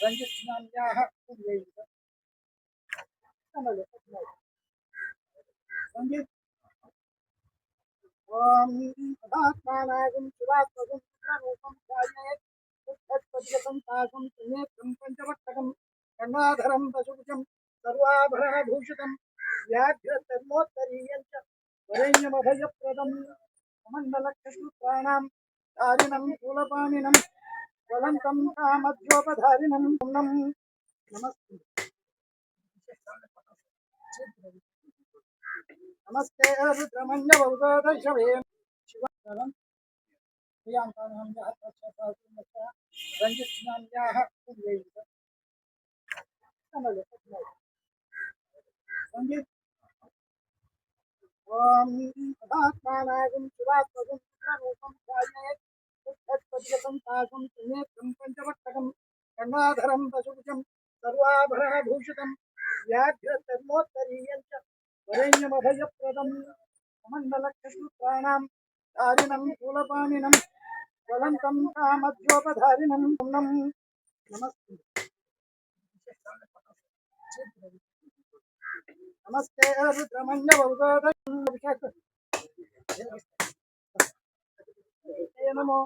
रंजित नाम क्या है संगीत ओम सदात्मानागम शिवात्मगम रूपम कार्येत तत्पद्यतम तागम सुने पंचवट्टकम కర్ణాధరం పశుభుజం సర్వాభరణభూషితం. వ్యాఘ్రధర్మోత్తరీయం చ వరేణ్యమభయప్రదం కమండలక్షసూత్రాణం దారిణం శూలపాణినం వలంతం కామధ్యోపధారిణం నమస్తే. నమస్తే రుద్రమణ్య భౌగోదశవే శివం ప్రియాంకానాం జాతక్షసాతుమచ్చ రంజిత్నామ్యాః పుణ్యైక संगीत ओम अधात्मानागम शिवात्मगम रूपम धारिणं कुलपाणिनं ज्वलन्तं कामध्योपधारिणं नमस्ते। నమస్తే నమస్తే రుద్రమణ్య నమో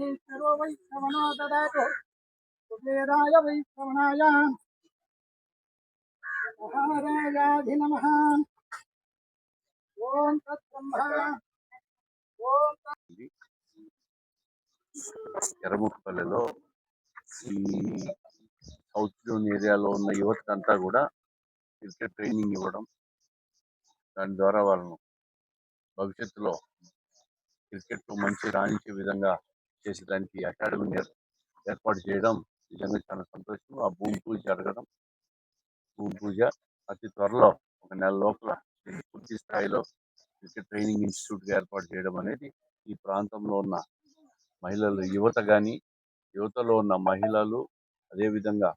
ఈశ్వరో వై శ్రవణో దదాతు కుబేరాయ వై శ్రవణాయ మహారాజాధి నమ ఓం తత్బ్రహ్మ ఓం ఎర్రముక్కపల్లిలో ఈ సౌత్ జోన్ ఏరియాలో ఉన్న యువతకంతా కూడా క్రికెట్ ట్రైనింగ్ ఇవ్వడం దాని ద్వారా వాళ్ళను భవిష్యత్తులో క్రికెట్ మంచి రాణించే విధంగా చేసేదానికి అకాడమీ ఏర్పాటు చేయడం నిజంగా చాలా సంతోషం. ఆ భూమి పూజ జరగడం భూమి పూజ అతి త్వరలో ఒక నెల లోపల పూర్తి స్థాయిలో క్రికెట్ ట్రైనింగ్ ఇన్స్టిట్యూట్ ఏర్పాటు చేయడం అనేది ఈ ప్రాంతంలో ఉన్న మహిళలు యువత కానీ యువతలో ఉన్న మహిళలు అదేవిధంగా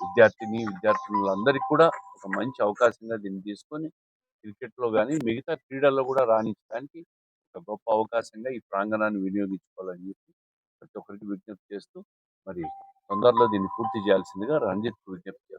విద్యార్థిని విద్యార్థినులందరికీ కూడా ఒక మంచి అవకాశంగా దీన్ని తీసుకొని క్రికెట్లో కానీ మిగతా క్రీడల్లో కూడా రాణించడానికి ఒక గొప్ప అవకాశంగా ఈ ప్రాంగణాన్ని వినియోగించుకోవాలని చెప్పి ప్రతి ఒక్కరికి విజ్ఞప్తి చేస్తూ మరి తొందరలో దీన్ని పూర్తి చేయాల్సిందిగా రంజిత్ విజ్ఞప్తి